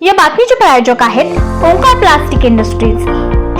या बातमीचे प्रायोजक आहेत ओंकार प्लास्टिक इंडस्ट्रीज.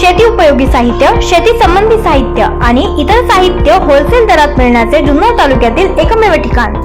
शेती उपयोगी साहित्य शेती संबंधी साहित्य आणि इतर साहित्य होलसेल दरात मिळण्याचे जुन्नर तालुक्यातील एकमेव ठिकाण.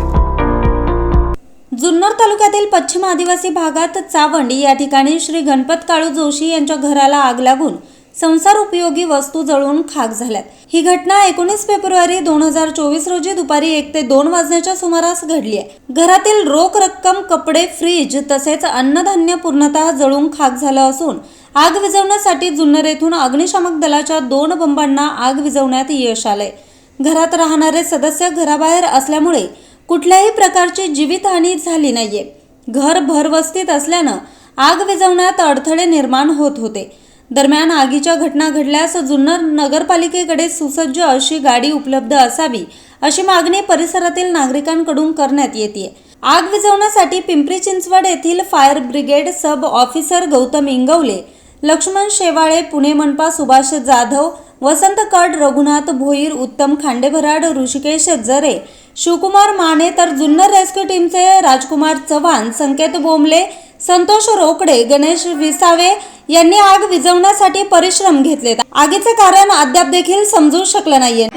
जुन्नर तालुक्यातील पश्चिम आदिवासी भागात चावंडी या ठिकाणी श्री गणपत काळू जोशी यांच्या घराला आग लागून संसार उपयोगी वस्तू जळून खाक झाल्यात. ही घटना एकोणीस फेब्रुवारी दोन हजार चोवीस रोजी दुपारी एक ते दोन वाजण्याच्या सुमारास घडली आहे. घरातील रोख रक्कम कपडे फ्रीज तसेच अन्नधान्य पूर्णतः जळून खाक झालं असून आग विझवण्यासाठी जुन्नर येथून अग्निशामक दलाच्या दोन बंबांना आग विझवण्यात यश आलंय. घरात राहणारे सदस्य घराबाहेर असल्यामुळे कुठल्याही प्रकारची जीवितहानी झाली नाहीये. घर भरवस्तीत असल्यानं आग विझवण्यात अडथळे निर्माण होत होते. दरम्यान आगीच्या घटना घडल्यास जुन्नर नगरपालिकेकडे सुसज्ज अशी गाडी उपलब्ध असावी अशी मागणी परिसरातील नागरिकांकडून करण्यात येते. आग विझवण्यासाठी पिंपरी चिंचवड येथील fire brigade sub officer Gautam Ingawale Laxman Shewale Pune मनपा सुभाष जाधव वसंत कड रघुनाथ भोईर उत्तम खांडेभराड ऋषिकेश जरे शिवकुमार माने तर जुन्नर रेस्क्यू टीमचे राजकुमार चव्हाण संकेत बोमले संतोष रोकडे गणेश विसावे यांनी आग विझवण्यासाठी परिश्रम घेतले. आगीचे कारण अद्याप देखील समजू शकलं नाहीये.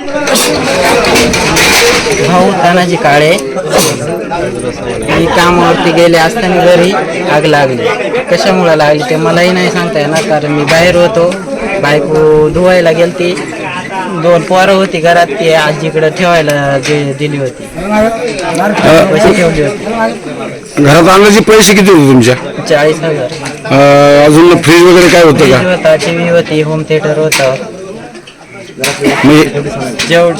भाऊ तानाजी काळे. मी कामावरती गेले असताना घरी आग लागली. कशामुळे लागली ते मलाही नाही सांगता येणार कारण मी बाहेर होतो. बायको धुवायला गेलती. दोन पोरं होती घरात ती आजीकडे ठेवायला दि- दिली होती. पैसे ठेवली होती. घरात आणण्याचे पैसे किती होते तुमच्या? चाळीस हजार. अं, अजून फ्रीज वगैरे काय होतं फ्रीज का? होता टी व्ही होती होम थिएटर होतं. म्हणजे जेवढ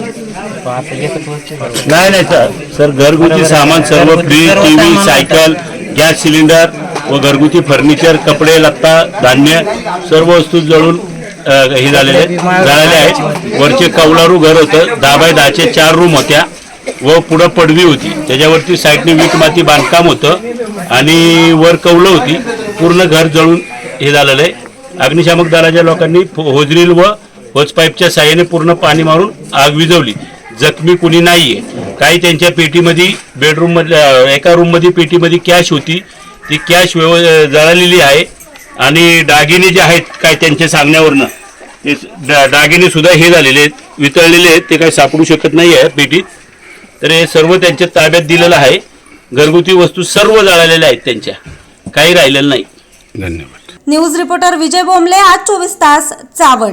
आता एकच वस्तू होती. नाही नाही सर. सर घरगुती सामान सर्व घरगुती फ्रीज सर्व टीव्ही सामान सायकल गॅस सिलेंडर व घरगुती फर्निचर कपडे लत्ता धान्य सर्व वस्तू जळून हे झालेले जळाले आहेत. वरचे कौलारू घर होतं. दहा बाय दहाचे चार रूम होत्या. व पुढं पडवी होती. त्याच्यावरती साईडने वीट माती बांधकाम होतं. आणि वर कौलं होती. पूर्ण घर जळून हे झालेलं आहे. अग्निशामक दलाच्या लोकांनी होजरील व होजपाईपच्या साह्याने पूर्ण पाणी मारून आग विझवली. जखमी कुणी नाहीये. काही त्यांच्या पेटीमध्ये बेडरूममधल्या एका रूममध्ये पेटीमध्ये कॅश होती. ती कॅश व्यव जळालेली आहे. आणि दागिने जे आहेत काय त्यांच्या सांगण्यावरनं डा- दागिने सुद्धा हे झालेले आहेत वितळलेले आहेत ते काही सापडू शकत नाही आहे पेटीत. तर हे सर्व त्यांच्या ताब्यात दिलेलं आहे. घरगुती वस्तू सर्व जळालेल्या आहेत त्यांच्या. काही राहिलेलं नाही. धन्यवाद. न्यूज रिपोर्टर विजय बोंबले आज चोवीस तास चावण.